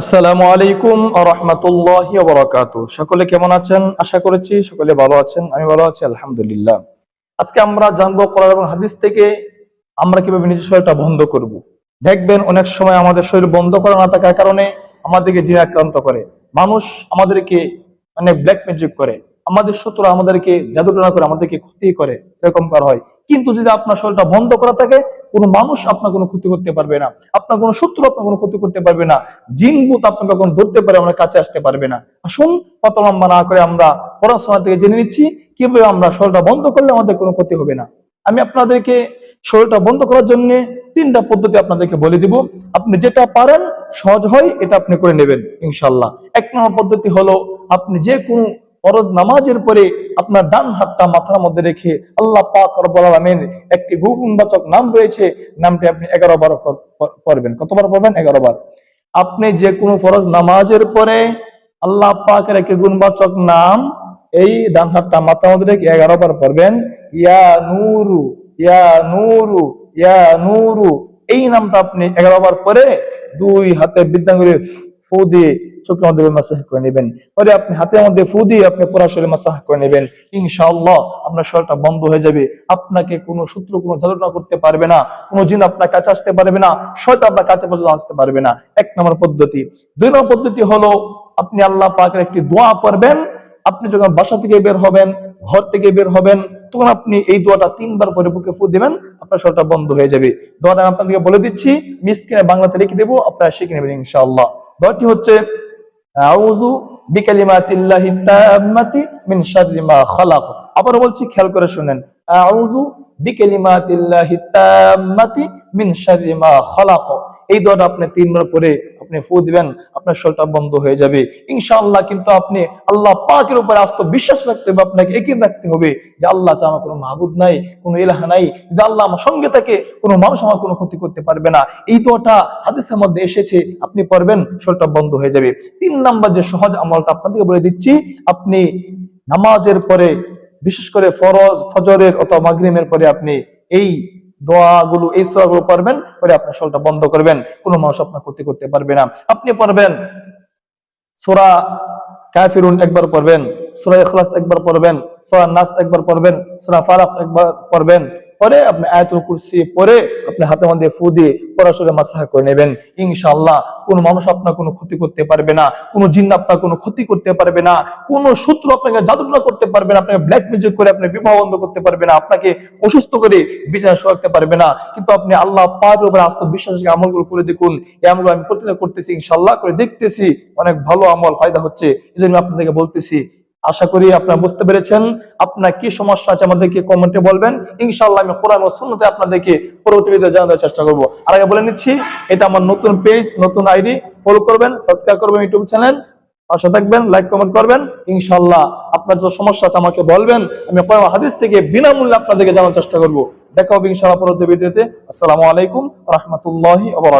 আসসালামু আলাইকুম রহমতুল্লাহ বরাকাত সকলে কেমন আছেন? আশা করেছি সকলে ভালো আছেন, আমি ভালো আছি, আলহামদুলিল্লাহ। আজকে আমরা জানব কোরআন এবং হাদিস থেকে আমরা কীভাবে নিজের শরীরটা বন্ধ করব। দেখবেন অনেক সময় আমাদের শরীর বন্ধ করা না থাকার কারণে আমাদেরকে জিন আক্রান্ত করে। মানুষ আমাদেরকে মানে ব্ল্যাক ম্যাজিক করে। আমাদের শত্রু আমাদেরকে জাদুটনা করে, আমাদেরকে ক্ষতি করে, এরকম করা হয়। কিন্তু যদি আপনার শরীরটা বন্ধ করা থাকে কোনো মানুষ আপনার কোনো ক্ষতি করতে পারবে না। আপনার কোনো শত্রু আপনার কোনো ক্ষতি করতে পারবে না। জিন ভূত আপনাকে কখনো ধরতে পারে, আমরা কাছে আসতে পারবে না। আসুন কত লম্বা না করে আমরা পড়াশোনা থেকে জেনে নিচ্ছি, কীভাবে আমরা শরীরটা বন্ধ করলে আমাদের কোনো ক্ষতি হবে না। আমি আপনাদেরকে শরীরটা বন্ধ করার জন্য তিনটা পদ্ধতি আপনাদেরকে বলে দিব। আপনি যেটা পারেন, সহজ হয়, এটা আপনি করে নেবেন ইনশাল্লাহ এক নম্বর পদ্ধতি হলো, আপনি যে কোনো ফরজ নামাজের পরে আপনার ডান হাতটা মাথার মধ্যে রেখে আল্লাহ পাক রব্বুল আলামিন একটি গুণবাচক নাম রয়েছে, নামটি আপনি এগারো বার পড়বেন। কতবার পড়বেন? এগারো বার। আপনি যে কোনো ফরজ নামাজের পরে আল্লাহ পাকের একটি গুণবাচক নাম এই ডান হাতটা মাথার মধ্যে রেখে এগারো বার পড়বেন। ইয়া নূরু ইয়া নূরু ইয়া নূরু। এই নামটা আপনি এগারো বার পরে দুই হাতে বিদ্যাঙ্গুলি ফু দিয়ে চোখের মধ্যে মাসাহ করে নেবেন। পরে আপনি হাতের মধ্যে ফু দিয়ে আপনি পুরা শরীরে মাসাহ করে নেবেন। ইনশাআল্লাহ আপনার শরীরটা বন্ধ হয়ে যাবে। আপনাকে কোনো সূত্র কোনো ধারণা করতে পারবে না। কোনো জিন আপনার কাছে আসতে পারবে না। শয়তান আপনার কাছে পর্যন্ত আসতে পারবে না। এক নম্বর পদ্ধতি। দুই নম্বর পদ্ধতি হলো আপনি আল্লাহ পাকের একটি দোয়া করবেন আপনি যখন বাসা থেকে বের হবেন, ঘর থেকে বের হবেন, তখন আপনি এই দোয়াটা তিনবার পরে বুকে ফু দিবেন, আপনার শরীরটা বন্ধ হয়ে যাবে। দোয়াটা আমি আপনাদেরকে বলে দিচ্ছি, মিসকিনে বাংলাতে লিখে দেবো, আপনারা শিখে নেবেন ইনশাআল্লাহ। দোয়াটি হচ্ছে, আউযু বিকালিমাতিল্লাহি তাম্মাতি মিন শাররি মা খালাক। আবার বলছি, খেয়াল করে শুনেন, আউযু বিকালিমাতিল্লাহি তাম্মাতি মিন শাররি মা খালাক। এই দোয়াটা আপনি তিনবার পরে আপনি ফু দিবেন, আপনার শরীরটা বন্ধ হয়ে যাবে। ইনশাআল্লাহ কিন্তু আপনি আল্লাহ পাকের উপরে আস্ত বিশ্বাস রাখতে হবে, আপনাকে একই রাখতে হবে যে আল্লাহ ছাড়া আমার কোনো মাহবুদ নাই, কোনো ইলাহা নাই। যদি আল্লাহ আমার সঙ্গে থাকে, কোনো মানুষ আমার কোনো ক্ষতি করতে পারবে না। এই দোয়াটা হাদিসের মধ্যে এসেছে, আপনি পড়বেন, শরীরটা বন্ধ হয়ে যাবে। তিন নাম্বার যে সহজ আমলটা আপনাদেরকে বলে দিচ্ছি, আপনি নামাজের পরে, বিশেষ করে ফরজ, ফজরের অথবা মাগরিমের পরে আপনি এই দোয়াগুলো, এই সোয়াগুলো পারবেন পরে আপনার সলটা বন্ধ করবেন। কোনো মানুষ আপনার ক্ষতি করতে পারবে না। আপনি পড়বেন। সোরা কাফিরুন একবার পড়বেন। সোরা ইখলাস একবার পড়বেন। সোরা নাস একবার পড়বেন। সোরা ফারাক একবার পড়বেন। পরে আপনি আয়াতুল কুরসি পরে আপনি হাতের মধ্যে ফু দিয়ে পড়াশোনা মাসাহ করে নেবেন। ইনশাআল্লাহ, কোন মানুষ আপনার কোনো ক্ষতি করতে পারবে না, কোন জিন আপনার কোনো ক্ষতি করতে পারবে না, কোন শত্রু আপনাকে জাদুটনা করতে পারবে না, আপনাকে ব্ল্যাক ম্যাজিক করে আপনি বিবাহ বন্ধ করতে পারবে না, আপনাকে অসুস্থ করে বিছানা শোয়াতে পারবে না। কিন্তু আপনি আল্লাহ পাক উপরে আস্থা বিশ্বাস আমলগুলো করে দেখুন। এই আমলগুলো আমি প্রতিদিন করতেছি, ইনশাআল্লাহ করে দেখতেছি। অনেক ভালো আমল ফায়দা হচ্ছে। এই জন্য আপনাদেরকে বলতেছি আশা করি আপনারা বুঝতে পেরেছেন। আপনার কি সমস্যা আছে আমাদেরকে কমেন্টে বলবেন। ইনশাআল্লাহ আমি কোরআন ও সুন্নতে আপনাদেরকে পরবর্তী জানানোর চেষ্টা করব। আর আগে বলে নিচ্ছি, এটা আমার নতুন পেজ নতুন আইডি ফলো করবেন সাবস্ক্রাইব করবেন ইউটিউব চ্যানেল পাশে থাকবেন লাইক কমেন্ট করবেন। ইনশাআল্লাহ আপনার যে সমস্যা আছে আমাকে বলবেন। আমি কোরআন হাদিস থেকে বিনামূল্যে আপনাদেরকে জানানোর চেষ্টা করব। দেখা হবে ইনশাআল্লাহ পরবর্তী ভিডিওতে আসসালামু আলাইকুম রাহমাতুল্লাহি ওয়া